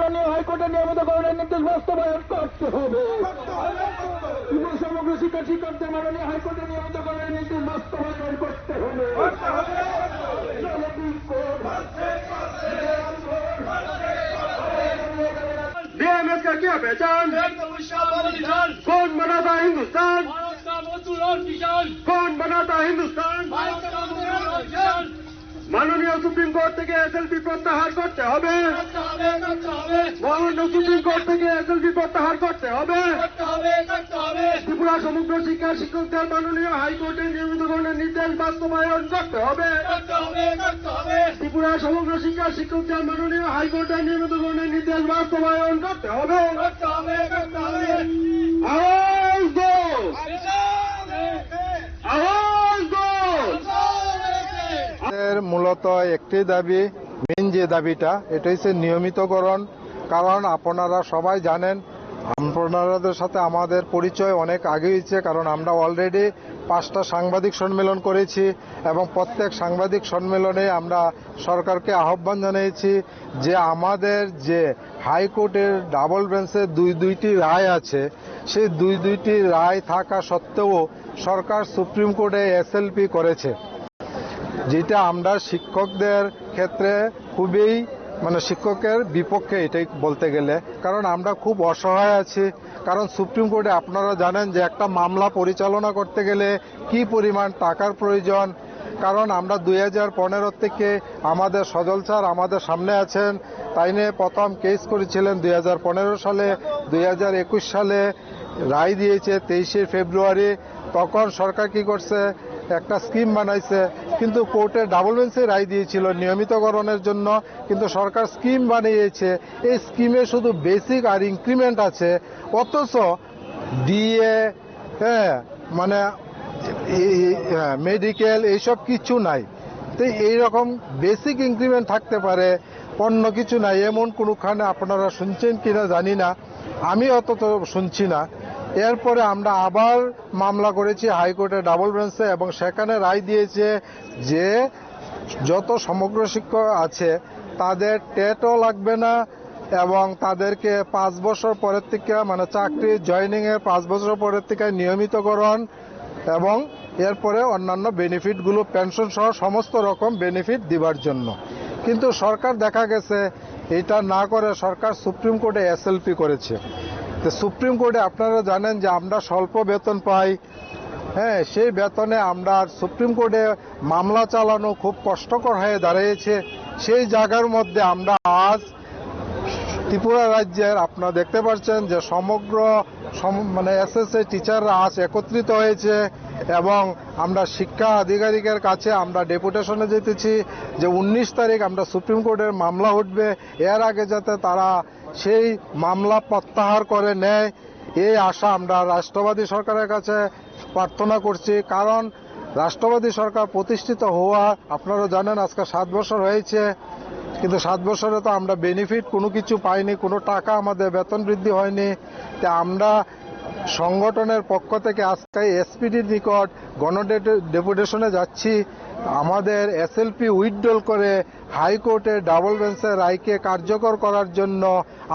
মাননীয় হাইকোর্টের নিয়মিত নিয়মিতকরণের নির্দেশ বাস্তবায়ন করতে হবে। সমগ্র শিক্ষা শিক্ষকদের মাননীয় হাইকোর্টের নিয়মিত নিয়মিতকরণের নির্দেশ বাস্তবায়ন করতে হবে। डीएमएस বনাতা হিন্দুস্তান? पहचान বনাতা হিন্দুস্তান? মাননীয় সুপ্রিম কোর্ট থেকে এসএলপি প্রত্যাহার করতে হবে। মাননীয় সুপ্রিম কোর্ট থেকে এসএলপি প্রত্যাহার করতে হবে। ত্রিপুরা সমগ্র শিক্ষা শিক্ষকদের মাননীয় হাইকোর্টের নিয়মিতকরণের নির্দেশ বাস্তবায়ন করতে হবে। ত্রিপুরা সমগ্র শিক্ষা শিক্ষকদের মাননীয় হাইকোর্টের নিয়মিতকরণের নির্দেশ বাস্তবায়ন করতে হবে। মূলত একটি দাবি মেন যে দাবিটা, এটা হচ্ছে নিয়মিতকরণ। কারণ আপনারা সবাই জানেন আপনাদের সাথে আমাদের পরিচয় অনেক আগে হয়েছে কারণ আমরা অলরেডি পাঁচটা সাংবাদিক সম্মেলন করেছি এবং প্রত্যেক সাংবাদিক সম্মেলনে আমরা সরকারকে আহ্বান জানিয়েছি যে আমাদের যে হাইকোর্টের ডাবল বেঞ্চে দুই দুইটি রায় আছে, সেই দুই দুইটি রায় থাকা সত্ত্বেও সরকার সুপ্রিম কোর্টে এসএলপি করেছে। যেটা আমরা শিক্ষকদের ক্ষেত্রে খুবই মানে শিক্ষকের বিপক্ষে এটাই বলতে গেলে। কারণ আমরা খুব অসহায় আছি। কারণ সুপ্রিম কোর্টে আপনারা জানেন যে একটা মামলা পরিচালনা করতে গেলে কি পরিমাণ টাকার প্রয়োজন। কারণ আমরা দুই হাজার পনেরো থেকে আমাদের সজল স্যার আমাদের সামনে আছেন। তাই নিয়ে প্রথম কেস করেছিলেন দুই হাজার পনেরো সালে। দুই হাজার একুশ সালে রায় দিয়েছে তেইশে ফেব্রুয়ারি। তখন সরকার কি করছে? একটা স্কিম বানাইছে, কিন্তু কোর্টে ডাবল বেঞ্চে রায় দিয়েছিল নিয়মিতকরণের জন্য, কিন্তু সরকার স্কিম বানিয়েছে। এই স্কিমে শুধু বেসিক আর ইনক্রিমেন্ট আছে, অথচ ডিএ হ্যাঁ মানে মেডিকেল এইসব কিছু নাই। তো এইরকম বেসিক ইনক্রিমেন্ট থাকতে পারে, অন্য কিছু নাই, এমন কোনোখানে আপনারা শুনছেন কিনা জানি না। আমি অত শুনছি না। এরপরে আমরা আবার মামলা করেছি, হাইকোর্টে ডাবল বেঞ্চে এবং সেখানে রায় দিয়েছে যে যত সমগ্র শিক্ষক আছে, তাদের টেটও লাগবে না এবং তাদেরকে পাঁচ বছর পরের থেকে মানে চাকরি জয়নিং এর পাঁচ বছর পরের থেকে নিয়মিতকরণ এবং এরপরে অন্যান্য বেনিফিটগুলো পেনশন সহ সমস্ত রকম বেনিফিট দিবার জন্য। কিন্তু সরকার দেখা গেছে, এটা না করে সরকার সুপ্রিম কোর্টে এসএলপি করেছে। তো সুপ্রিম কোর্টে আপনারা জানেন যে আমরা স্বল্প বেতন পাই। হ্যাঁ সেই বেতনে আমরা সুপ্রিম কোর্টে মামলা চালানো খুব কষ্টকর হয়ে দাঁড়িয়েছে। সেই জায়গার মধ্যে আমরা আজ ত্রিপুরা রাজ্যের আপনারা দেখতে পাচ্ছেন যে সমগ্র সম- মানে এসএসএ টিচাররা আজ একত্রিত হয়েছে এবং আমরা শিক্ষা আধিকারিকের কাছে আমরা ডেপুটেশনে যেতেছি যে উনিশ তারিখ আমরা সুপ্রিম কোর্টের মামলা উঠবে। এর আগে যাতে তারা সেই মামলা প্রত্যাহার করে নেয়। এই আশা আমরা রাষ্ট্রবাদী সরকারের কাছে প্রার্থনা করছি। কারণ রাষ্ট্রবাদী সরকার প্রতিষ্ঠিত হওয়া, আপনারা জানেন আজকে সাত বছর হয়েছে। কিন্তু সাত বছরে তো আমরা বেনিফিট কোনো কিছু পাইনি, কোনো টাকা আমাদের বেতন বৃদ্ধি হয়নি। তা আমরা সংগঠনের পক্ষ থেকে আজকে এসপিডির নিকট গণ ডেপুটেশনে যাচ্ছি। আমাদের এসএলপি উইথড্রল করে হাইকোর্টে ডাবল বেঞ্চের রায়কে কার্যকর করার জন্য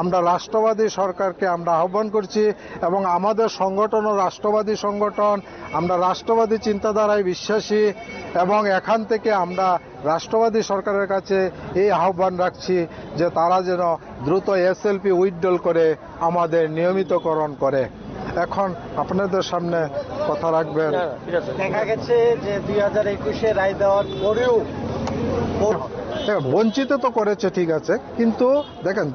আমরা রাষ্ট্রবাদী সরকারকে আমরা আহ্বান করছি এবং আমাদের সংগঠনও রাষ্ট্রবাদী সংগঠন, আমরা রাষ্ট্রবাদী চিন্তাধারায় বিশ্বাসী এবং এখান থেকে আমরা রাষ্ট্রবাদী সরকারের কাছে এই আহ্বান রাখছি যে তারা যেন দ্রুত এসএলপি উইথড্রল করে আমাদের নিয়মিতকরণ করে। এখন আপনাদের সামনে কথা রাখবেন। দেখা গেছে যে দুই হাজার একুশে রায় দেওয়ার পরেও বঞ্চিত তো করেছে ঠিক আছে। কিন্তু দেখেন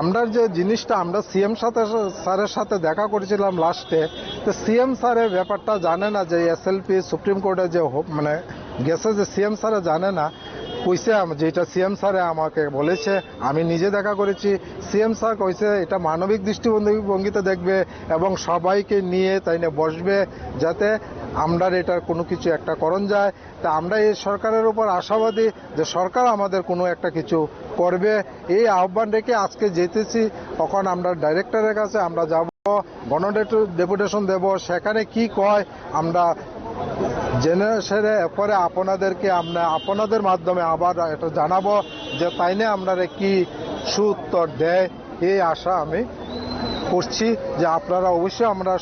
আমরা যে জিনিসটা আমরা সিএম সাথে স্যারের সাথে দেখা করেছিলাম লাস্টে। তো সিএম স্যারের ব্যাপারটা জানে না যে এসএলপি সুপ্রিম কোর্টে যে মানে গেছে যে সিএম স্যারে জানে না। কইছে যেটা সিএম স্যারে আমাকে বলেছে, আমি নিজে দেখা করেছি। সিএম স্যার কইছে, এটা মানবিক দৃষ্টিভঙ্গিতে দেখবে এবং সবাইকে নিয়ে তাই না বসবে যাতে আমরা এটার কোনো কিছু একটা করণ যায়। তা আমরা এই সরকারের উপর আশাবাদী যে সরকার আমাদের কোনো একটা কিছু করবে। এই আহ্বান রেখে আজকে যেতেছি, তখন আমরা ডাইরেক্টরের কাছে আমরা যাব গণ ডেপুটেশন দেব, সেখানে কি কয়, আমরা জেনে এরপরে আপনাদেরকে আমরা আপনাদের মাধ্যমে আবার এটা জানাব যে তাই না আপনারা কি সুউত্তর দেয়, এই আশা আমি করছি যে আপনারা অবশ্যই আমরা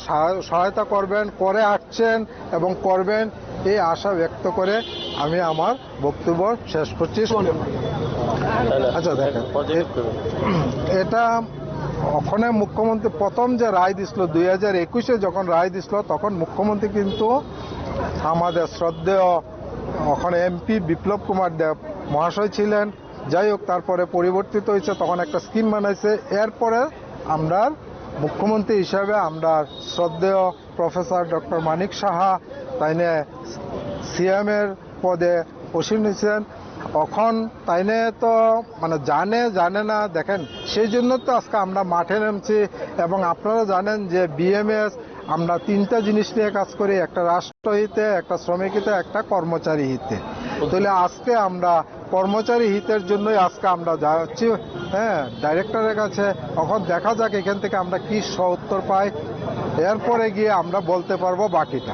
সহায়তা করবেন, করে আসছেন এবং করবেন, এই আশা ব্যক্ত করে আমি আমার বক্তব্য শেষ করছি। আচ্ছা দেখেন। এটা ওখানে মুখ্যমন্ত্রী প্রথম যে রায় দিছিল দুই হাজার একুশে যখন রায় দিছিল, তখন মুখ্যমন্ত্রী কিন্তু আমাদের শ্রদ্ধেয় ওখানে এমপি বিপ্লব কুমার দেব মহাশয় ছিলেন। যাই হোক, তারপরে পরিবর্তিত হয়েছে, তখন একটা স্কিম বানাইছে। এরপরে আমরা মুখ্যমন্ত্রী হিসাবে আমরা শ্রদ্ধেয় প্রফেসর ডক্টর মানিক সাহা, তাইনে সিএম এর পদে অসীম নিয়েছেন। এখন তাইনে তো মানে জানে জানে না, দেখেন, সেই জন্য তো আজকে আমরা মাঠে নেমছি। এবং আপনারা জানেন যে বিএমএস আমরা তিনটা জিনিস নিয়ে কাজ করি, একটা রাষ্ট্র হিতে, একটা শ্রমিক হিতে, একটা কর্মচারী হিতে। তাহলে আজকে আমরা কর্মচারী হিতের জন্যই আজকে আমরা যাচ্ছি হ্যাঁ ডাইরেক্টরের কাছে। এখন দেখা যাক এখান থেকে আমরা কি উত্তর পাই। এরপরে গিয়ে আমরা বলতে পারব বাকিটা।